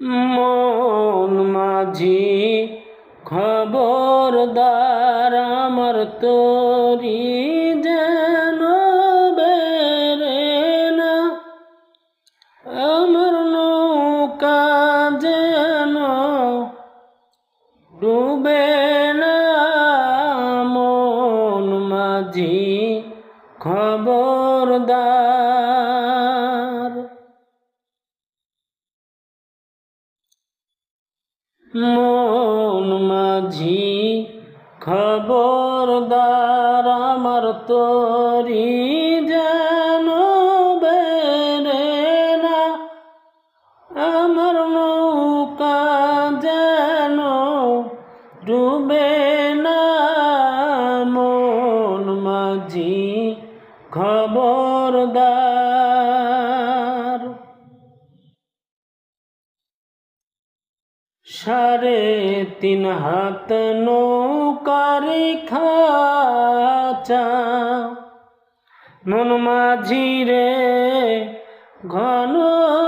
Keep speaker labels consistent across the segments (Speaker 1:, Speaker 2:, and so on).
Speaker 1: মন মাঝি খবরদার আমার তোরি যেন বেরে আমার নৌকা যেন ডুবে না। মন মাঝি খবরদার মন মাঝি খবরদার আমার তোরি যেন বেরে না। আমার নৌকা যেন ডুবে না। মন মাঝি খবরদার সাড়ে তিন হাত নৌকারি খাচা নুন মাঝি রে ঘন ঘন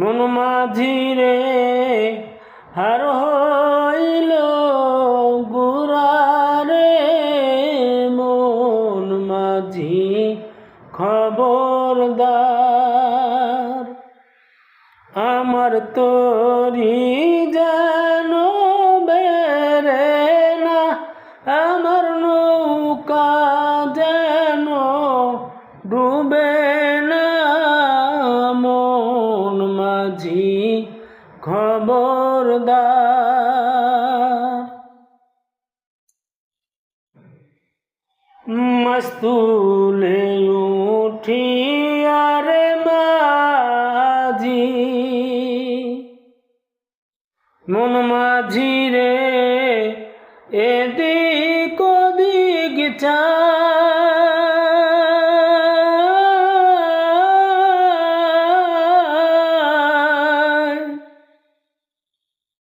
Speaker 1: মন মাঝি রে হার হইল গুরারে মন মাঝি খবরদার। আমার তোরি যেন মাঝি খবরদার মস্তুলে উঠিয়ারে মাঝি মন মাঝি রে এদিক ওদিক চা